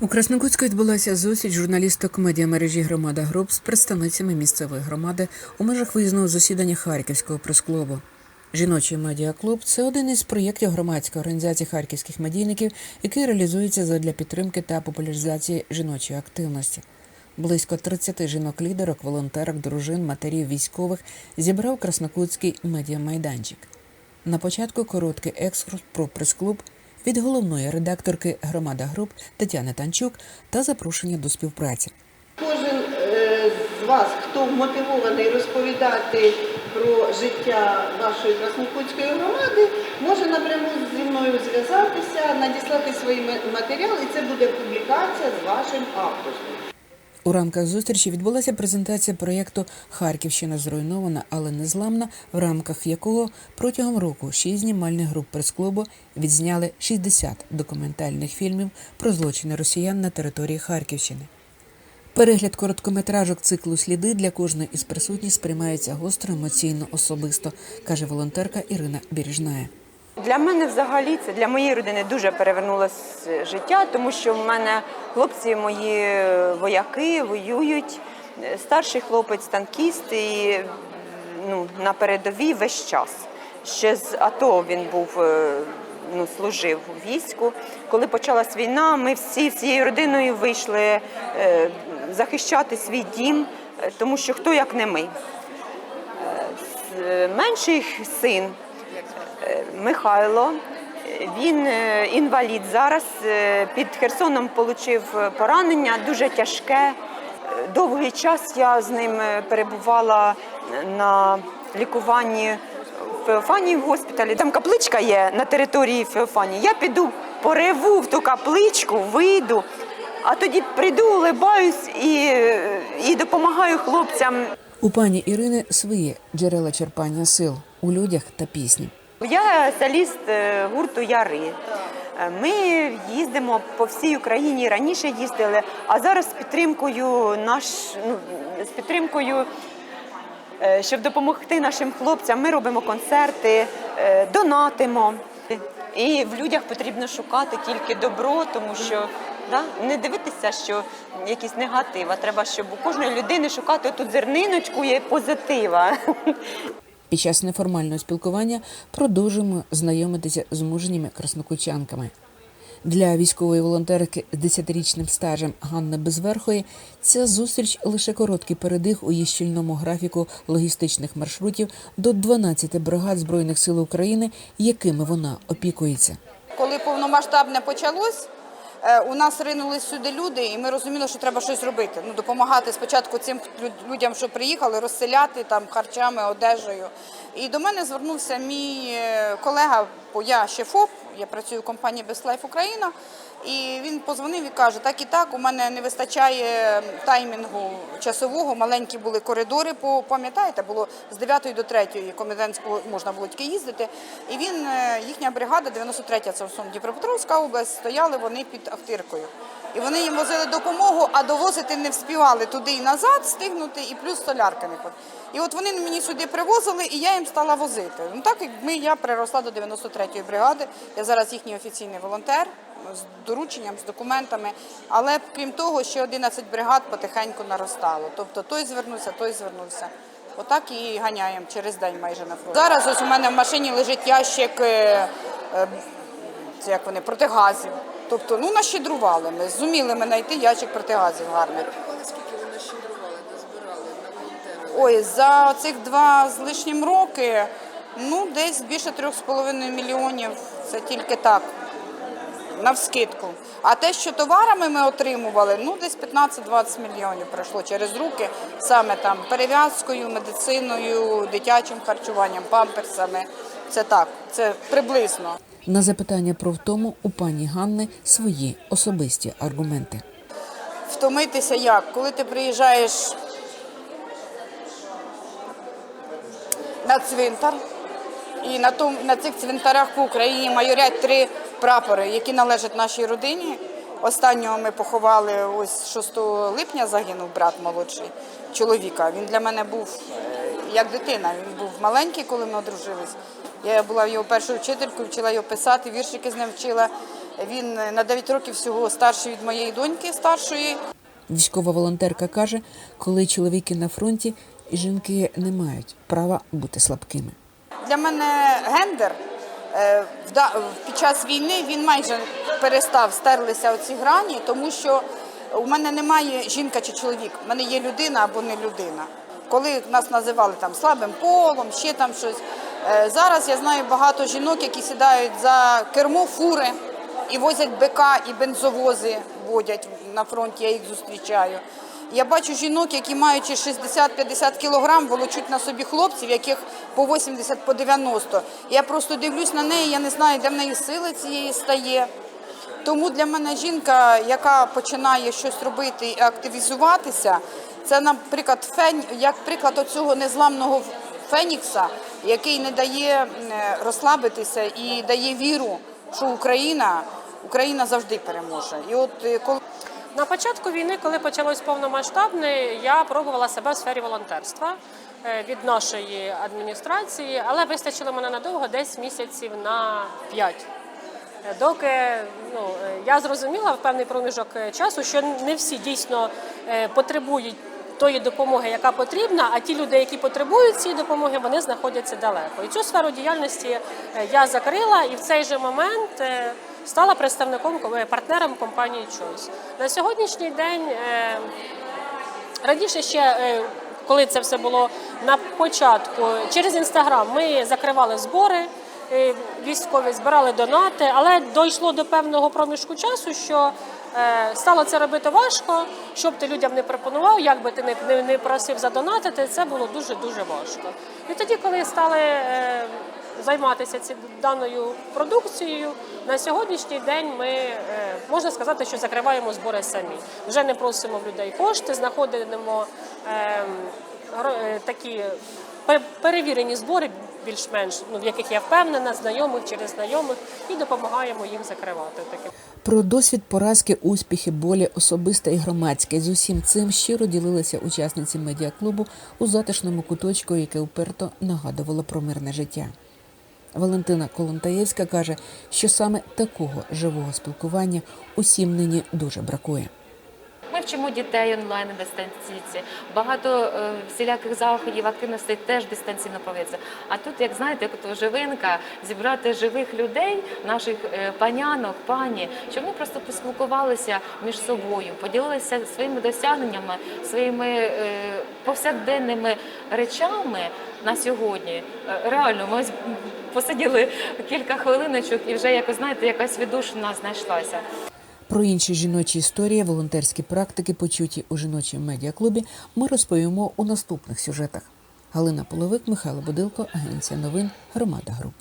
У Краснокутську відбулася зустріч журналісток медіамережі Громада Груп з представницями місцевої громади у межах виїзного засідання Харківського прес-клубу. Жіночий медіаклуб це один із проєктів громадської організації харківських медійників, який реалізується задля підтримки та популяризації жіночої активності. Близько 30 жінок-лідерок, волонтерок, дружин, матерів військових зібрав Краснокутський медіамайданчик. На початку короткий екскурс про прес-клуб від головної редакторки Громада Груп Тетяни Танчук та запрошення до співпраці. Кожен е, з вас, хто мотивований розповідати про життя нашої Краснопутської громади, може напряму зі мною зв'язатися, надіслати свої матеріали, і це буде публікація з вашим авторством. У рамках зустрічі відбулася презентація проєкту Харківщина зруйнована, але не зламна, в рамках якого протягом року шість знімальних груп прес-клубу відзняли 60 документальних фільмів про злочини росіян на території Харківщини. Перегляд короткометражок циклу Сліди для кожної із присутніх сприймається гостро, емоційно, особисто, каже волонтерка Ірина Біріжная. Для мене взагалі це для моєї родини дуже перевернулося життя, тому що в мене хлопці мої вояки воюють. Старший хлопець танкіст і ну, на передовій весь час. Ще з АТО він був е, ну, служив у війську. Коли почалась війна, ми всі всією родиною вийшли е, захищати свій дім, е, тому що хто як не ми. Менший син Михайло. Він е, інвалід зараз. е, Під Херсоном отримав поранення, дуже тяжке. Е, Довгий час я з ним перебувала на лікуванні в Феофанії в госпіталі. Там капличка є на території Феофанії. Я піду пореву в ту капличку, вийду, а тоді прийду, улибаюсь і, і допомагаю хлопцям. У пані Ірини свої джерела черпання сил у людях та пісні. Я соліст е, гурту Яри. Е, Ми їздимо по всій Україні. Раніше їздили, а зараз з підтримкою наш ну, з підтримкою. е, Щоб допомогти нашим хлопцям, ми робимо концерти, донатимо. І в людях потрібно шукати тільки добро, тому що да, не дивитися, що якийсь негатив, а треба, щоб у кожної людини шукати тут зерниночку є позитива. Під час неформального спілкування продовжуємо знайомитися з мужніми краснокучанками. Для військової волонтерки з 10-річним стажем Ганни Безверхої ця зустріч лише короткий передих у її щільному графіку логістичних маршрутів до 12 бригад Збройних сил України, якими вона опікується. Коли повномасштабне почалось, у нас ринулись сюди люди, і ми розуміли, що треба щось робити. Ну, допомагати спочатку цим людям, що приїхали, розселяти там харчами, одежею. І до мене звернувся мій е, колега, бо я ще ФОП, я працюю в компанії Best Life Україна. І він позвонив і каже: так і так, у мене не вистачає таймінгу часового, маленькі були коридори, по пам'ятаєте, було з 9 до 3 комендантського можна було тільки їздити. І він, е, їхня бригада, 93-я, це Дніпропетровська область, стояли вони під Ахтиркою. І вони їм возили допомогу, а довозити не вспівали туди і назад стигнути, і плюс солярки не ход. І от вони мені сюди привозили, і я їм стала возити. Ну так як ми, я приросла до 93-ї бригади, я зараз їхній офіційний волонтер з дорученням, з документами. Але крім того, ще 11 бригад потихеньку наростало. Тобто той звернувся, той звернувся. Отак і ганяємо через день майже на фронт. Зараз ось у мене в машині лежить ящик, е, е, це як вони, протигазів. Тобто, ну нащедрували ми, зуміли ми знайти ящик протигазів гарний. Ой, за цих два з лишнім роки, ну десь більше 3,5 мільйонів. Це тільки так, навскидку. А те, що товарами ми отримували, ну десь 15-20 мільйонів пройшло через руки, саме там перев'язкою, медициною, дитячим харчуванням, памперсами. Це так, це приблизно. На запитання про втому у пані Ганни свої особисті аргументи. Втомитися як? Коли ти приїжджаєш на цвинтар, і на, том, на цих цвинтарях по Україні майорять три прапори, які належать нашій родині. Останнього ми поховали ось 6 липня загинув брат молодший чоловіка. Він для мене був е, як дитина. Він був маленький, коли ми одружились. Я була його першою вчителькою, вчила його писати, віршики з ним вчила. Він на 9 років всього старший від моєї доньки старшої. Військова волонтерка каже, коли чоловіки на фронті, жінки не мають права бути слабкими. Для мене гендер е, під час війни він майже перестав стерлися оці грані, тому що у мене немає жінка чи чоловік, у мене є людина або не людина. Коли нас називали там слабим полом, ще там щось. е, Зараз я знаю багато жінок, які сідають за кермо фури і возять БК і бензовози водять на фронті, я їх зустрічаю. Я бачу жінок, які маючи 60-50 кілограм, волочуть на собі хлопців, яких по 80, по 90. Я просто дивлюсь на неї, я не знаю, де в неї сили цієї стає. Тому для мене жінка, яка починає щось робити і активізуватися, це, наприклад, фень, як приклад оцього незламного фенікса, який не дає розслабитися і дає віру, що Україна, Україна завжди переможе. І от е, коли На початку війни, коли почалось повномасштабне, я пробувала себе в сфері волонтерства е, від нашої адміністрації, але вистачило мене надовго десь місяців на п'ять. Е, Доки ну, е, я зрозуміла в певний проміжок часу, що не всі дійсно потребують тої допомоги, яка потрібна, а ті люди, які потребують цієї допомоги, вони знаходяться далеко. І цю сферу діяльності я закрила і в цей же момент стала представником е, партнером компанії Choice. На сьогоднішній день е, Раніше ще, е, коли це все було на початку, через інстаграм ми закривали збори. Військові збирали донати, але дійшло до певного проміжку часу, що стало це робити важко. Щоб ти людям не пропонував, як би ти не, просив задонатити, це було дуже дуже важко. І тоді, коли стали займатися ці, даною продукцією, на сьогоднішній день ми е, можна сказати, що закриваємо збори самі. Вже не просимо в людей кошти, знаходимо е, гро- е, такі перевірені збори, більш-менш, ну, в яких я впевнена, знайомих через знайомих, і допомагаємо їм закривати таке. Про досвід поразки, успіхи, болі, особисте і громадське. З усім цим щиро ділилися учасниці медіаклубу у затишному куточку, яке уперто нагадувало про мирне життя. Валентина Колонтаєвська каже, що саме такого живого спілкування усім нині дуже бракує. Вчимо дітей онлайн дистанційці. Багато е, всіляких заходів, активностей теж дистанційно проводяться. А тут, як знаєте, як живинка, зібрати живих людей, наших е, панянок, пані, щоб вони просто поспілкувалися між собою, поділилися своїми досягненнями, своїми е, повсякденними речами на сьогодні. Реально, ми посиділи кілька хвилиночок і вже якось знаєте, якась віддушина знайшлася. Про інші жіночі історії, волонтерські практики, почуті у жіночому медіаклубі, ми розповімо у наступних сюжетах. Галина Половик, Михайло Будилко, Агенція новин, Громада Груп.